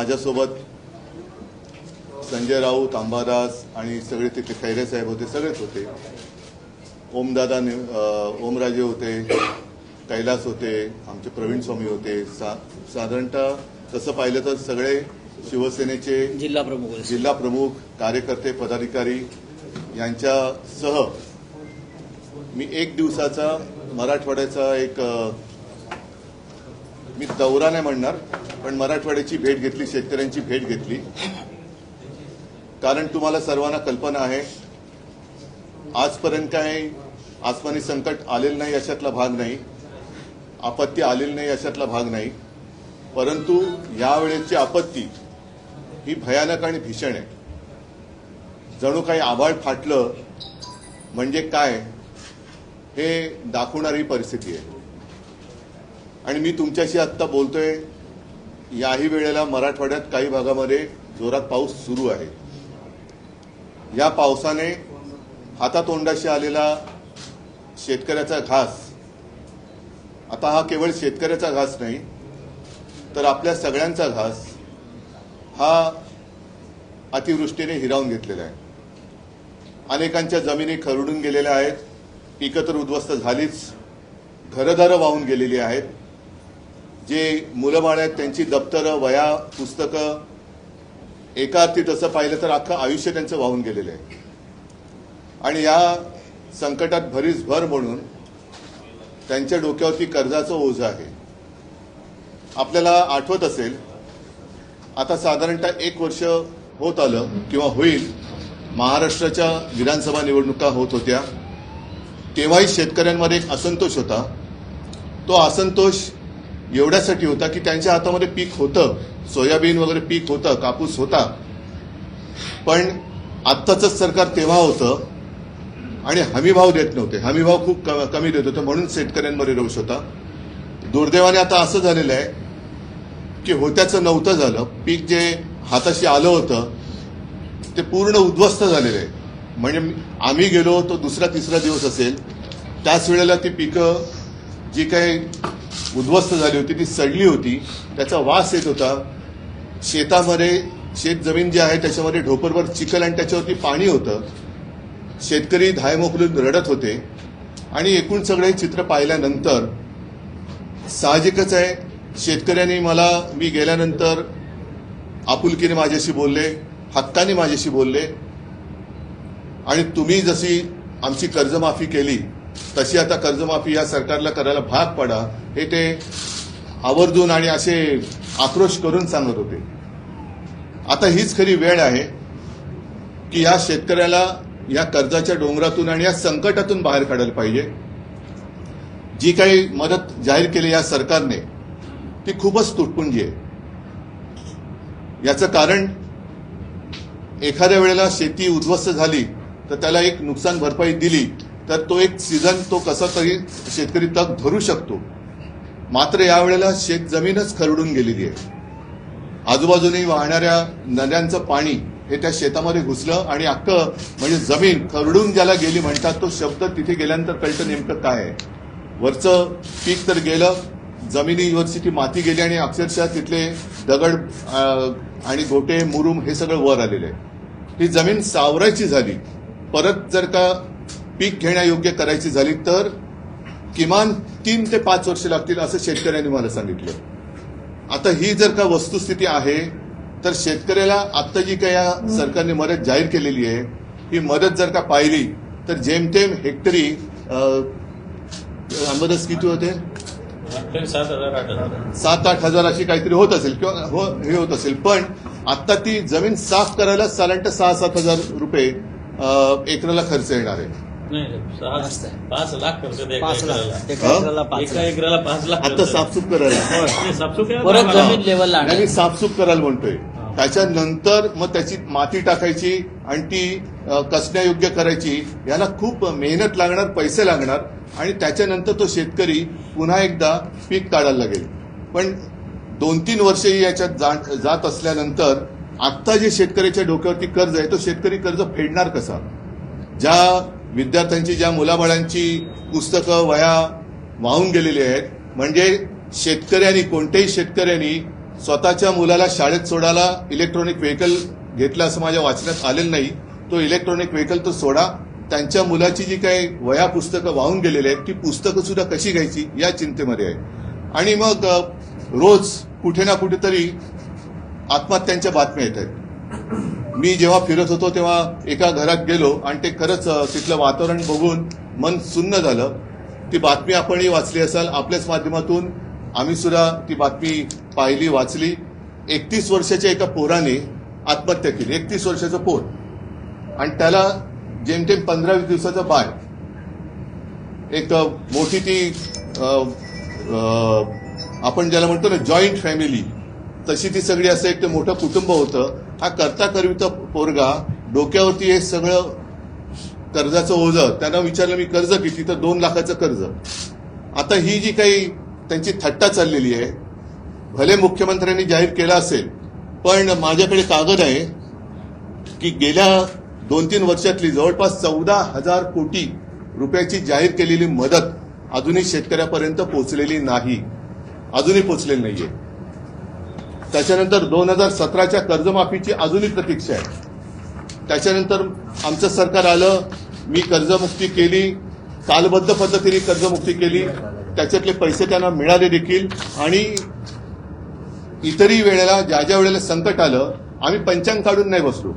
माझ्यासोबत संजय राऊत अंबादास आणि सगळे तिथे खैरे साहेब होते सगळेच होते ओमदादा नि- ओमराजे होते कैलास होते आमचे प्रवीण स्वामी होते सा साधारणतः तसं पाहिलं तर सगळे शिवसेनेचे जिल्हा प्रमुख. जिल्हा प्रमुख कार्यकर्ते पदाधिकारी यांच्यासह मी एक दिवसाचा मराठवाड्याचा एक मी दौरा नाही म्हणणार पण मराठवाड्याची भेट घेतली शेतकऱ्यांची भेट घेतली. कारण तुम्हाला सर्वांना कल्पना आहे आजपर्यंत काय आसमानी संकट आलेलं नाही अशातला भाग नाही आपत्ती आलेली नाही अशातला भाग नाही. परंतु यावेळेची आपत्ती ही भयानक आणि भीषण आहे. जणू काही आभाळ फाटलं म्हणजे काय हे दाखवणारी परिस्थिती आहे. आणि मी तुमच्याशी आत्ता बोलतोय याही वेळेला मराठवाड्यात काही भागामध्ये जोरात पाऊस सुरू आहे. या पावसाने हातातोंडाशी आलेला शेतकऱ्याचा घास आता हा केवळ शेतकऱ्याचा घास नाही तर आपल्या सगळ्यांचा घास हा अतिवृष्टीने हिरावून घेतलेला आहे. अनेकांच्या जमिनी खरडून गेलेल्या आहेत पिकं तर उद्ध्वस्त झालीच घरदारं वाहून गेलेली आहेत. जे मुलं बाळ आहेत त्यांची दप्तरं वया पुस्तकं एका अर्थी तसं पाहिलं तर अख्खं आयुष्य त्यांचं वाहून गेलेलं आहे. आणि या संकटात भरीस भर म्हणून त्यांच्या डोक्यावरती कर्जाचं ओझं आहे. आपल्याला आठवत असेल आता साधारणतः एक वर्ष होत आलं किंवा होईल महाराष्ट्राच्या विधानसभा निवडणुका होत होत्या. तेव्हाही शेतकऱ्यांमध्ये एक असंतोष होता. तो असंतोष एवढ्यासाठी होता की त्यांच्या हातामध्ये पीक होतं. सोयाबीन वगैरे पीक होतं कापूस होता. पण आत्ताचंच सरकार तेव्हा होतं आणि हमीभाव देत नव्हते. हमीभाव खूप कमी देत होते. म्हणून शेतकऱ्यांमध्ये रोष होता. दुर्दैवाने आता असं झालेलं आहे की होत्याचं नव्हतं झालं. पीक जे हाताशी आलं होतं ते पूर्ण उद्ध्वस्त झालेलं आहे. म्हणजे आम्ही गेलो तो दुसरा तिसरा दिवस असेल. त्याच वेळेला ती पिकं जी काही उद्ध्वस्त झाली होती ती सडली होती. त्याचा वास येत होता. शेतामध्ये शेत जमीन जी आहे त्याच्यामध्ये ढोपरभर चिखल आणि त्याच्यावरती पाणी होतं. शेतकरी धाय मोकलून रडत होते. आणि एकूण सगळे चित्र पाहिल्यानंतर साहजिकच आहे शेतकऱ्यांनी मला मी गेल्यानंतर आपुलकीने माझ्याशी बोलले हक्काने माझ्याशी बोलले. आणि तुम्ही जशी आमची कर्जमाफी केली तशी आता कर्जमाफी या सरकारला करायला भाग पडा हे ते आवर्जून आणि असे आक्रोश करून सांगत होते. आता हीच खरी वेळ आहे की या शेतकऱ्याला या कर्जाच्या डोंगरातून आणि या संकटातून बाहेर काढायला पाहिजे. जी काही मदत जाहीर केली या सरकारने ती खूपच तुटपुंजी आहे. याचं कारण एखाद्या वेळेला शेती उद्ध्वस्त झाली तर त्याला एक नुकसान भरपाई दिली तर तो एक सीझन तो कसा तरी शेतकरी तग धरू शकतो. मात्र यावेळेला शेत जमीनच खरडून गेलेली आहे. आजूबाजूने वाहणाऱ्या नद्यांचं पाणी हे त्या शेतामध्ये घुसलं आणि अक्क म्हणजे जमीन खरडून ज्याला गेली म्हणतात तो शब्द तिथे गेल्यानंतर कळतं नेमकं काय आहे. वरचं पीक तर गेलं जमिनीवरची ती माती गेली आणि अक्षरशः तिथले दगड आणि गोटे मुरुम हे सगळं वर आलेलं आहे. ही जमीन सावरायची झाली. परत जर का पीक घेण्यायोग्य करायची झाली तर किमान तीन ते पाच वर्ष लागतील असं शेतकऱ्यांनी मला सांगितलं. आता ही जर का वस्तुस्थिती आहे तर शेतकऱ्याला आता जी काही या सरकारने मदत जाहीर केलेली आहे ही मदत जर का पाहिली तर जेमतेम हेक्टरी अंबादास किती होते? सात आठ हजार. सात आठ हजार अशी काहीतरी होत असेल किंवा हो हे होत असेल. पण आता ती जमीन साफ करायला साधारणतः सहा सात हजार रुपये एकराला खर्च येणार आहे. नाही जास्त सहा आहे. पाच लाख खर्च आहे एका पाच लाख. एकराला. एका? एकराला पाच एका लाख. एकराला पाच लाख आता खर्च आहे. साफसूफ करायला. नाही, साफसूफ केलं परत जमीन आम्हाला- लेवल नाही मी लागणार साफसूफ करायला म्हणतोय. त्याच्यानंतर मग त्याची माती टाकायची आणि ती अ, कसण्यायोग्य करायची याला खूप मेहनत लागणार पैसे लागणार आणि त्याच्यानंतर तो शेतकरी पुन्हा एकदा पीक काढायला लागेल. पण दोन तीन वर्षही याच्यात जा- जात असल्यानंतर आत्ता जे शेतकऱ्याच्या डोक्यावरती कर्ज आहे तो शेतकरी कर्ज फेडणार कसा? ज्या विद्यार्थ्यांची ज्या मुलाबाळांची पुस्तकं वया वाहून गेलेली आहेत म्हणजे शेतकऱ्यांनी कोणत्याही शेतकऱ्यांनी स्वतःच्या मुलाला शाळेत सोडायला इलेक्ट्रॉनिक व्हेकल घेतलं असं माझ्या वाचण्यात आलेलं नाही. तो इलेक्ट्रॉनिक व्हेकल तो सोडा. त्यांच्या मुलाची जी काही वया पुस्तकं वाहून गेलेली आहेत ती पुस्तकं सुद्धा कशी घ्यायची या चिंतेमध्ये आहे. आणि मग रोज कुठे ना कुठेतरी आत्महत्यांच्या बातम्या येत आहेत. मी जेव्हा फिरत होतो तेव्हा एका घरात गेलो आणि ते खरंच तिथलं वातावरण बघून मन सुन्न झालं. ती बातमी आपणही वाचली असाल. आपल्याच माध्यमातून आम्ही सुद्धा ती बातमी पाहिली वाचली. एकतीस वर्षाच्या एका पोराने आत्महत्या केली. एकतीस वर्षाचं पोर. आणि त्याला जेमतेम पंधरा वीस दिवसाचं बाळ. एक मोठी ती आपण ज्याला म्हणतो ना जॉईंट फॅमिली. तशी ती सगळी असं एक ते मोठं कुटुंब होतं. हा करता करविता पोरगा डोक्यावरती हे सगळं कर्जाचं ओझं त्यांना विचारलं मी कर्ज किती? तर दोन लाखाचं कर्ज. आता ही जी काही त्यांची थट्टा चाललेली आहे भले मुख्यमंत्र्यांनी जाहीर केला असेल पण माझ्याकडे कागद आहे की गेल्या दोन तीन वर्षातली जवळपास चौदा हजार कोटी रुपयाची जाहीर केलेली मदत अजूनही शेतकऱ्यापर्यंत पोहोचलेली नाही. अजूनही पोहोचलेली नाहीये. त्याच्यानंतर दोन हजार सतराच्या कर्जमाफीची अजूनही प्रतीक्षा आहे. त्याच्यानंतर आमचं सरकार आलं मी कर्जमुक्ती केली कालबद्ध पद्धतीने कर्जमुक्ती केली. त्याच्यातले पैसे त्यांना मिळाले देखील. आणि इतरही वेळेला ज्या ज्या वेळेला संकट आलं आम्ही पंचांग काढून नाही बसलो.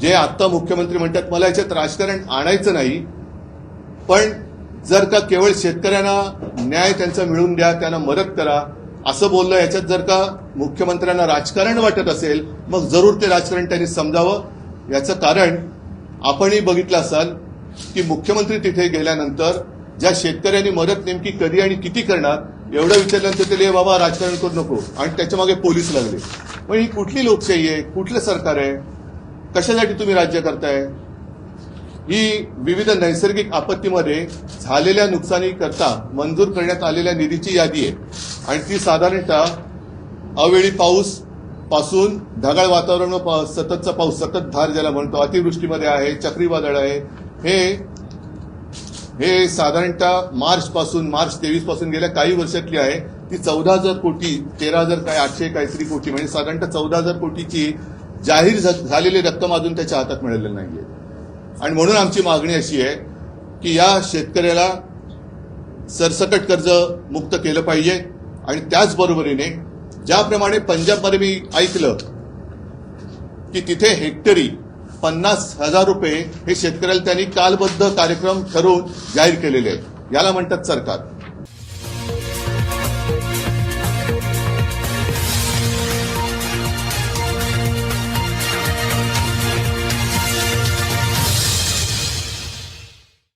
जे आत्ता मुख्यमंत्री म्हणतात मला याच्यात राजकारण आणायचं नाही पण जर का केवळ शेतकऱ्यांना न्याय त्यांचा मिळवून द्या त्यांना मदत करा असं बोललं याच्यात जर का मुख्यमंत्र्यांना राजकारण वाटत असेल मग जरूर ते राजकारण त्यांनी समजावं. याचं कारण आपणही बघितलं असाल की मुख्यमंत्री तिथे गेल्यानंतर ज्या शेतकऱ्यांनी मदत नेमकी कधी आणि किती करणार एवढं विचारल्यानंतर ते "ले बाबा राजकारण करू नको. आणि त्याच्यामागे पोलीस लागले. पण ही कुठली लोकशाही आहे? कुठलं सरकार आहे? कशासाठी तुम्ही राज्य करताय? ही विविध नैसर्गिक आपत्तीमध्ये झालेल्या नुकसानीकरता मंजूर करण्यात आलेल्या निधीची यादी आहे. आणि ती साधारणतः अवेळी पाऊसपासून ढगाळ वातावरण व पा- सततचा पाऊस सतत धार ज्याला म्हणतो अतिवृष्टीमध्ये आहे चक्रीवादळ आहे. हे हे साधारणतः मार्च पासून मार्च तेवीसपासून गेल्या काही वर्षातली आहे. ती चौदा हजार कोटी तेरा हजार काय आठशे काहीतरी कोटी म्हणजे साधारणतः चौदा हजार कोटीची जाहीर झालेली रक्कम अजून त्याच्या हातात मिळालेली नाहीये. आणि म्हणून आमची मागणी अशी आहे की या शेतकऱ्याला सरसकट कर्ज मुक्त केलं पाहिजे. आणि त्याचबरोबरीने ज्याप्रमाणे पंजाबमध्ये मी ऐकलं की तिथे हेक्टरी पन्नास हजार रुपये हे शेतकऱ्याला त्यांनी कालबद्ध कार्यक्रम ठरवून जाहीर केलेले आहेत. याला म्हणतात सरकार.